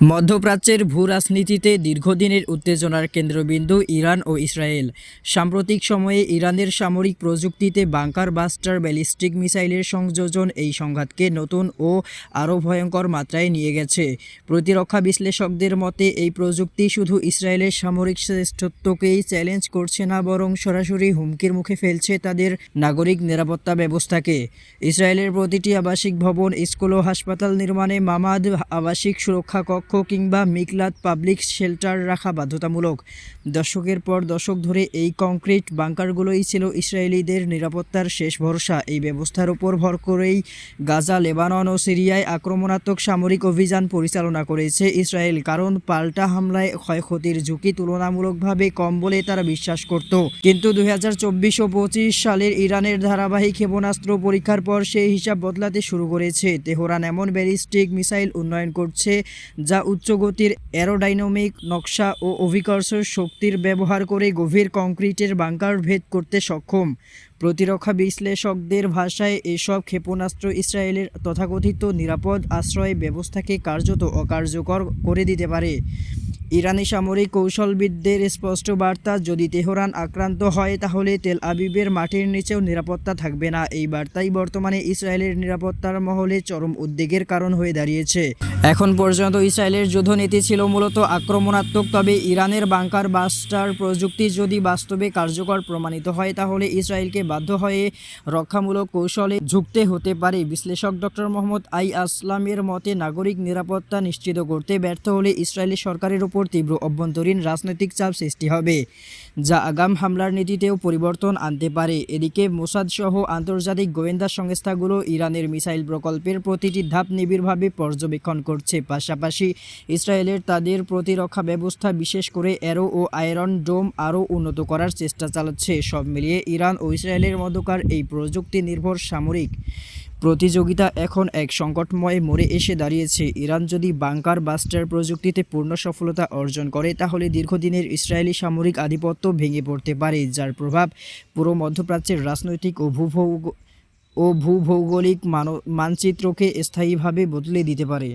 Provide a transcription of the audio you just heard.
মধ্যপ্রাচ্যের ভূ রাজনীতিতে দীর্ঘদিনের উত্তেজনার কেন্দ্রবিন্দু ইরান ও ইসরায়েল। সাম্প্রতিক সময়ে ইরানের সামরিক প্রযুক্তিতে বাংকার বাস্টার ব্যালিস্টিক মিসাইলের সংযোজন এই সংঘাতকে নতুন ও আরও ভয়ঙ্কর মাত্রায় নিয়ে গেছে। প্রতিরক্ষা বিশ্লেষকদের মতে, এই প্রযুক্তি শুধু ইসরায়েলের সামরিক শ্রেষ্ঠত্বকেই চ্যালেঞ্জ করছে না, বরং সরাসরি হুমকির মুখে ফেলছে তাদের নাগরিক নিরাপত্তা ব্যবস্থাকে। ইসরায়েলের প্রতিটি আবাসিক ভবন, স্কুল ও হাসপাতাল নির্মাণে মামাদ আবাসিক সুরক্ষা কক্ষ কিংবা মিকলাত পাবলিক শেল্টার রাখা বাধ্যতামূলক। দশকের পর দশক ধরে এই কংক্রিট বাংকারগুলোই ছিল ইসরায়েলিদের নিরাপত্তার শেষ ভরসা। এই ব্যবস্থার উপর ভর করেই গাজা, লেবানন ও সিরিয়ায় আক্রমণাত্মক সামরিক অভিযান পরিচালনা করেছে ইসরায়েল। কারণ পাল্টা হামলায় ক্ষয়ক্ষতির ঝুঁকি তুলনামূলকভাবে কম বলে তারা বিশ্বাস করত। কিন্তু দুই হাজার চব্বিশ ও পঁচিশ সালের ইরানের ধারাবাহিক ক্ষেপণাস্ত্র পরীক্ষার পর সেই হিসাব বদলাতে শুরু করেছে। তেহরান এমন ব্যালিস্টিক মিসাইল উন্নয়ন করছে যা উচ্চগতির অ্যারোডাইনামিক নকশা ও অভিকর্ষ শক্তির ব্যবহার করে গভীর কংক্রিটের বাংকার ভেদ করতে সক্ষম। প্রতিরক্ষা বিশ্লেষকদের ভাষায় এসব ক্ষেপণাস্ত্র ইসরায়েলের তথাকথিত নিরাপদ আশ্রয় ব্যবস্থাকে কার্যত অকার্যকর করে দিতে পারে। ইরানি সামরিক কৌশলবিদদের স্পষ্ট বার্তা, যদি তেহরান আক্রান্ত হয়, তাহলে তেল আবিবের মাটির নিচেও নিরাপত্তা থাকবে না। এই বার্তাই বর্তমানে ইসরায়েলের নিরাপত্তার মহলে চরম উদ্বেগের কারণ হয়ে দাঁড়িয়েছে। এখন পর্যন্ত ইসরায়েলের যুদ্ধনীতি ছিল মূলত আক্রমণাত্মক, তবে ইরানের বাংকার বাস্টার প্রযুক্তি যদি বাস্তবে কার্যকর প্রমাণিত হয়, তাহলে ইসরায়েলকে বাধ্য হয়ে রক্ষামূলক কৌশলে ঝুঁকতে হতে পারে। বিশ্লেষক ডক্টর মোহাম্মদ আই আসলামের মতে, নাগরিক নিরাপত্তা নিশ্চিত করতে ব্যর্থ হলে ইসরায়েলি সরকারের উপর তীব্র অভ্যন্তরীণ রাজনৈতিক চাপ সৃষ্টি হবে, যা আগাম হামলার নীতিতেও পরিবর্তন আনতে পারে। এদিকে মোসাদ সহ আন্তর্জাতিক গোয়েন্দা সংস্থাগুলো ইরানের মিসাইল প্রকল্পের প্রতিটি ধাপ নিবিড়ভাবে পর্যবেক্ষণ করছে। পাশাপাশি ইসরায়েলের তাদের প্রতিরক্ষা ব্যবস্থা, বিশেষ করে অ্যারো ও আয়রন ডোম, আরও উন্নত করার চেষ্টা চালাচ্ছে। সব মিলিয়ে ইরান ও ইসরায়েলের মধ্যকার এই প্রযুক্তি নির্ভর সামরিক প্রতিযোগিতা এখন এক সংকটময় মোড়ে এসে দাঁড়িয়েছে। ইরান যদি বাংকার বাস্টার প্রযুক্তিতে পূর্ণ সফলতা অর্জন করে, তাহলে দীর্ঘদিনের ইসরায়েলি সামরিক আধিপত্য ভেঙে পড়তে পারে, যার প্রভাব পুরো মধ্যপ্রাচ্যের রাজনৈতিক ও ভূভৌগ ও ভূভৌগোলিক মানো মানচিত্রকে স্থায়ীভাবে বদলে দিতে পারে।